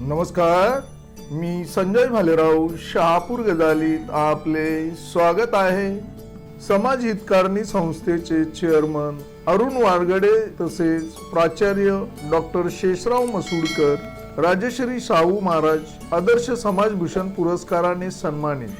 नमस्कार मी संजय भालेराव शहापूर गजालीत आपले स्वागत आहे. समाज हितकारणी संस्थेचे चेअरमन अरुण वारगडे तसेच प्राचार्य डॉक्टर शेषराव मसूडकर राजश्री शाहू महाराज आदर्श समाजभूषण पुरस्काराने सन्मानित.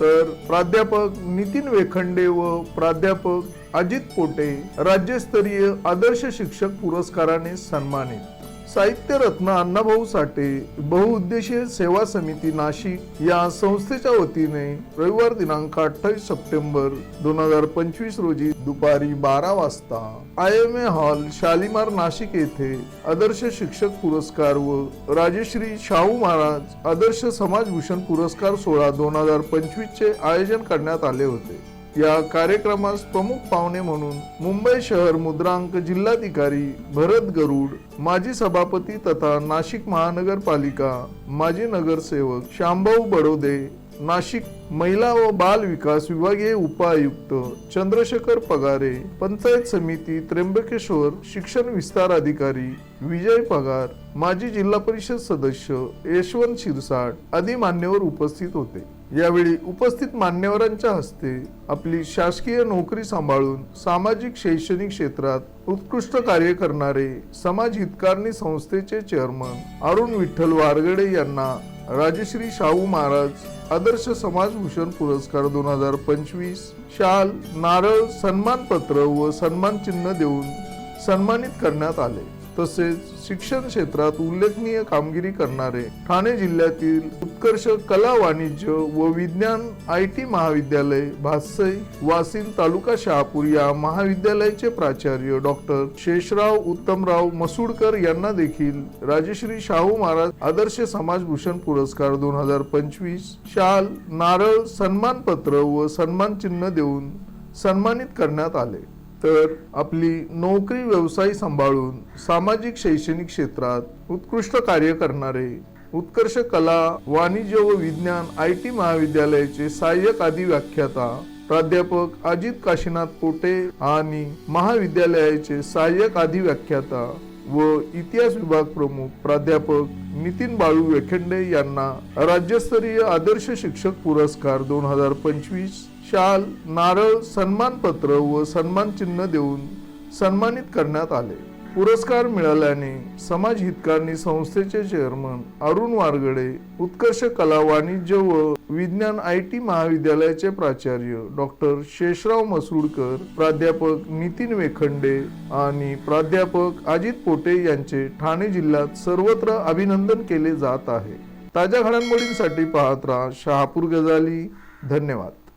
तर प्राध्यापक नितीन वेखंडे व प्राध्यापक अजित पोटे राज्यस्तरीय आदर्श शिक्षक पुरस्काराने सन्मानित. साहित्य रत्न अण्णाभाऊ साठे बहुउद्देशीय सेवा समिती नाशिक या संस्थेच्या वतीने रविवार दिनांक अठ्ठावीस सप्टेंबर दोन हजार पंचवीस रोजी दुपारी बारा वाजता I M A hall Shalimar Nashik येथे आदर्श शिक्षक पुरस्कार व राजश्री शाहू महाराज आदर्श समाजभूषण पुरस्कार सोहळा दोन हजार पंचवीस चे आयोजन करण्यात आले होते. या कार्यक्रमास प्रमुख पाहुणे म्हणून मुंबई शहर मुद्रांक जिल्हाधिकारी भरत गरुड माजी सभापती तथा नाशिक महानगरपालिका माजी नगरसेवक शांभव बडोदे नाशिक महिला व बाल विकास विभागीय उपायुक्त चंद्रशेखर पगारे पंचायत समिती त्र्यंबकेश्वर शिक्षण विस्तार अधिकारी विजय पगार माजी जिल्हा परिषद सदस्य यशवंत शिरसाट आदी मान्यवर उपस्थित होते. यावेळी उपस्थित मान्यवरांच्या हस्ते आपली शासकीय नोकरी सांभाळून सामाजिक शैक्षणिक क्षेत्रात उत्कृष्ट कार्य करणारे समाज हितकारणी संस्थेचे चेअरमन अरुण विठ्ठल वारगडे यांना राजश्री शाहू महाराज आदर्श समाजभूषण पुरस्कार दोन हजार पंचवीस शाल नारळ सन्मानपत्र व सन्मानचिन्ह देऊन सन्मानित करण्यात आले. तसेच शिक्षण क्षेत्रात उल्लेखनीय कामगिरी करणारे ठाणे जिल्ह्यातील उत्कर्ष कला वाणिज्य व विज्ञान आय टी महाविद्यालय भासई वासिन तालुका शहापूर या महाविद्यालयाचे प्राचार्य डॉक्टर शेषराव उत्तमराव मसूडकर यांना देखील राजश्री शाहू महाराज आदर्श समाजभूषण पुरस्कार दोन हजार पंचवीस शाल नारळ सन्मानपत्र व सन्मान चिन्ह देऊन सन्मानित करण्यात आले. तर आपली नोकरी व्यवसाय सांभाळून सामाजिक शैक्षणिक क्षेत्रात उत्कृष्ट कार्य करणारे उत्कर्ष कला वाणिज्य व विज्ञान आय टी महाविद्यालयाचे सहाय्यक आदी व्याख्याता प्राध्यापक अजित काशीनाथ पोटे आणि महाविद्यालयाचे सहाय्यक आदी व्याख्याता व इतिहास विभाग प्रमुख प्राध्यापक नितीन बाळू वेखंडे यांना राज्यस्तरीय आदर्श शिक्षक पुरस्कार दोन हजार पंचवीस शाल नारळ सन्मानपत्र व सन्मान चिन्ह देऊन सन्मानित करण्यात आले. पुरस्कार मिळाल्याने समाज हितकारणी संस्थेचे चेअरमन अरुण वारगडे उत्कर्ष कला वाणिज्य व विज्ञान आय टी महाविद्यालयाचे प्राचार्य डॉक्टर शेषराव मसूडकर प्राध्यापक नितीन वेखंडे आणि प्राध्यापक अजित पोटे यांचे ठाणे जिल्ह्यात सर्वत्र अभिनंदन केले जात आहे. ताज्या घडामोडींसाठी पाहत राहा शहापूर गजाली. धन्यवाद.